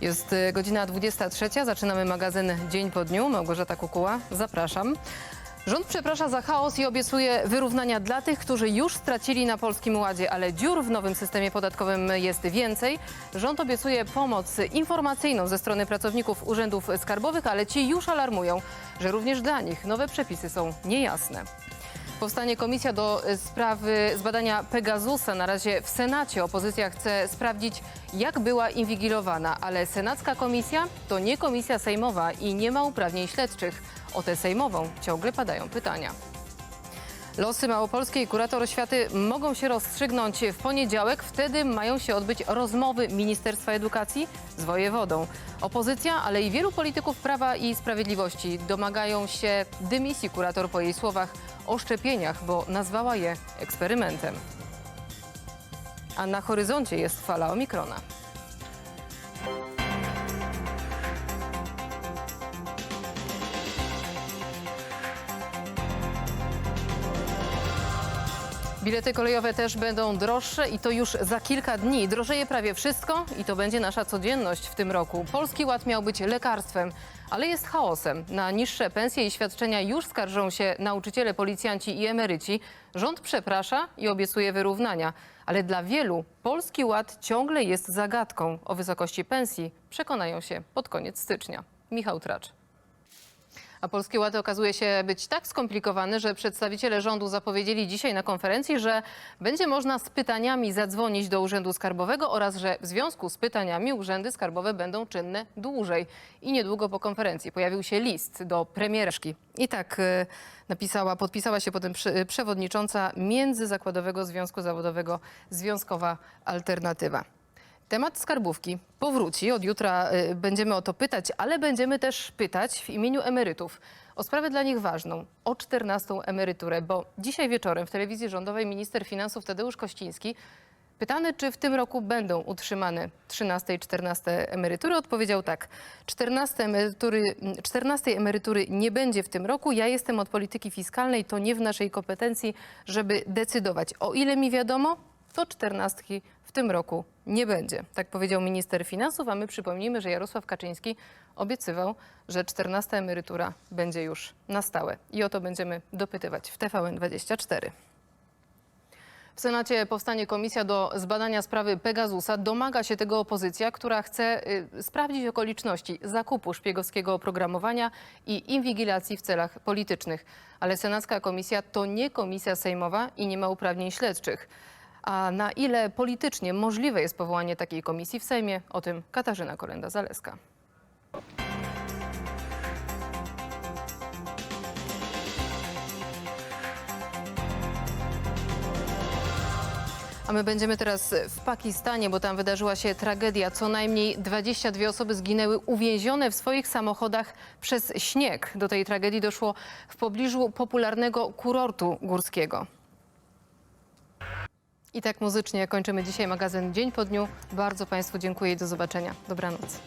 Jest y, godzina 23. Zaczynamy magazyn Dzień po dniu. Małgorzata Kukuła, zapraszam. Rząd przeprasza za chaos i obiecuje wyrównania dla tych, którzy już stracili na Polskim Ładzie, ale dziur w nowym systemie podatkowym jest więcej. Rząd obiecuje pomoc informacyjną ze strony pracowników urzędów skarbowych, ale ci już alarmują, że również dla nich nowe przepisy są niejasne. Powstanie komisja do y, sprawy zbadania Pegasusa. Na razie w Senacie opozycja chce sprawdzić, jak była inwigilowana, ale senacka komisja to nie komisja sejmowa i nie ma uprawnień śledczych. O tę sejmową ciągle padają pytania. Losy Małopolskiej kurator oświaty mogą się rozstrzygnąć w poniedziałek. Wtedy mają się odbyć rozmowy Ministerstwa Edukacji z wojewodą. Opozycja, ale i wielu polityków Prawa i Sprawiedliwości domagają się dymisji kurator po jej słowach o szczepieniach, bo nazwała je eksperymentem. A na horyzoncie jest fala omikrona. Bilety kolejowe też będą droższe i to już za kilka dni. Drożeje prawie wszystko i to będzie nasza codzienność w tym roku. Polski Ład miał być lekarstwem, ale jest chaosem. Na niższe pensje i świadczenia już skarżą się nauczyciele, policjanci i emeryci. Rząd przeprasza i obiecuje wyrównania, ale dla wielu Polski Ład ciągle jest zagadką. O wysokości pensji przekonają się pod koniec stycznia. Michał Tracz. A Polski Ład okazuje się być tak skomplikowany, że przedstawiciele rządu zapowiedzieli dzisiaj na konferencji, że będzie można z pytaniami zadzwonić do Urzędu Skarbowego oraz że w związku z pytaniami urzędy skarbowe będą czynne dłużej. I niedługo po konferencji pojawił się list do premierki. I tak e, napisała, podpisała się potem przewodnicząca Międzyzakładowego Związku Zawodowego Związkowa Alternatywa. Temat skarbówki powróci. Od jutra y, będziemy o to pytać, ale będziemy też pytać w imieniu emerytów o sprawę dla nich ważną, o 14 emeryturę, bo dzisiaj wieczorem w telewizji rządowej minister finansów Tadeusz Kościński pytany, czy w tym roku będą utrzymane 13 i 14 emerytury, odpowiedział tak. 14 emerytury, 14 emerytury nie będzie w tym roku. Ja jestem od polityki fiskalnej, to nie w naszej kompetencji, żeby decydować. O ile mi wiadomo, to czternastki w tym roku nie będzie. Tak powiedział minister finansów, a my przypomnijmy, że Jarosław Kaczyński obiecywał, że czternasta emerytura będzie już na stałe. I o to będziemy dopytywać w TVN24. W Senacie powstanie komisja do zbadania sprawy Pegasusa. Domaga się tego opozycja, która chce y, sprawdzić okoliczności zakupu szpiegowskiego oprogramowania i inwigilacji w celach politycznych. Ale senacka komisja to nie komisja sejmowa i nie ma uprawnień śledczych. A na ile politycznie możliwe jest powołanie takiej komisji w Sejmie, o tym Katarzyna Kolenda-Zaleska. A my będziemy teraz w Pakistanie, bo tam wydarzyła się tragedia. Co najmniej 22 osoby zginęły uwięzione w swoich samochodach przez śnieg. Do tej tragedii doszło w pobliżu popularnego kurortu górskiego. I tak muzycznie kończymy dzisiaj magazyn Dzień po dniu. Bardzo Państwu dziękuję i do zobaczenia. Dobranoc.